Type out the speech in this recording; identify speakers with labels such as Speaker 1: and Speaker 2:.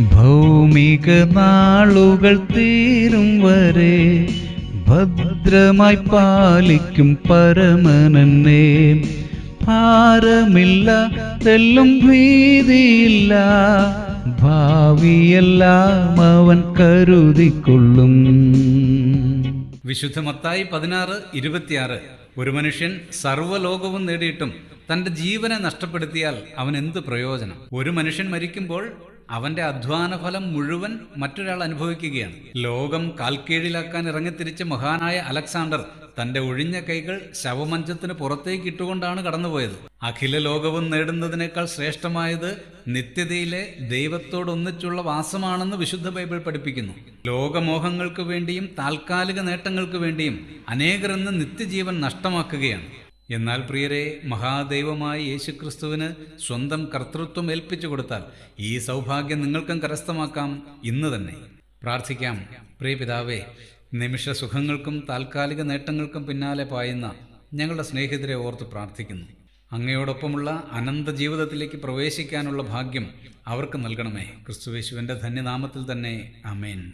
Speaker 1: ഭൗമിക നാളുകൾ തീരും വരെ ഭദ്രമായി പാലിക്കും പരമനന്നെ. ഭാരമില്ല തെല്ലും ഭീതിയില്ല. ഭാവിയെല്ലാം അവൻ കരുതിക്കൊള്ളും.
Speaker 2: വിശുദ്ധ മത്തായി പതിനാറ് ഇരുപത്തിയാറ്. ഒരു മനുഷ്യൻ സർവലോകവും നേടിയിട്ടും തന്റെ ജീവനെ നഷ്ടപ്പെടുത്തിയാൽ അവൻ എന്ത് പ്രയോജനം? ഒരു മനുഷ്യൻ മരിക്കുമ്പോൾ അവന്റെ അധ്വാന ഫലം മുഴുവൻ മറ്റൊരാൾ അനുഭവിക്കുകയാണ്. ലോകം കാൽക്കീഴിലാക്കാൻ ഇറങ്ങിത്തിരിച്ച മഹാനായ അലക്സാണ്ടർ തന്റെ ഒഴിഞ്ഞ കൈകൾ ശവമഞ്ചത്തിന് പുറത്തേക്ക് ഇട്ടുകൊണ്ടാണ് കടന്നുപോയത്. അഖില ലോകവും നേടുന്നതിനേക്കാൾ ശ്രേഷ്ഠമായത് നിത്യതയിലെ ദൈവത്തോടൊന്നിച്ചുള്ള വാസമാണെന്ന് വിശുദ്ധ ബൈബിൾ പഠിപ്പിക്കുന്നു. ലോകമോഹങ്ങൾക്ക് വേണ്ടിയും താൽക്കാലിക നേട്ടങ്ങൾക്ക് വേണ്ടിയും അനേകരെന്ന് നിത്യജീവൻ നഷ്ടമാക്കുകയാണ്. എന്നാൽ പ്രിയരെ മഹാദൈവമായ യേശുക്രിസ്തുവിന് സ്വന്തം കർത്തൃത്വം ഏൽപ്പിച്ചു കൊടുത്താൽ ഈ സൗഭാഗ്യം നിങ്ങൾക്കും കരസ്ഥമാക്കാം ഇന്ന് തന്നെ. പ്രാർത്ഥിക്കാം. പ്രിയ പിതാവേ നിമിഷ സുഖങ്ങൾക്കും താൽക്കാലിക നേട്ടങ്ങൾക്കും പിന്നാലെ പായുന്ന ഞങ്ങളുടെ സ്നേഹിതരെ ഓർത്ത് പ്രാർത്ഥിക്കുന്നു. അങ്ങയോടൊപ്പമുള്ള അനന്ത ജീവിതത്തിലേക്ക് പ്രവേശിക്കാനുള്ള ഭാഗ്യം അവർക്ക് നൽകണമേ. ക്രിസ്തുവേശുവിന്റെ ധന്യനാമത്തിൽ തന്നെ. അമേൻ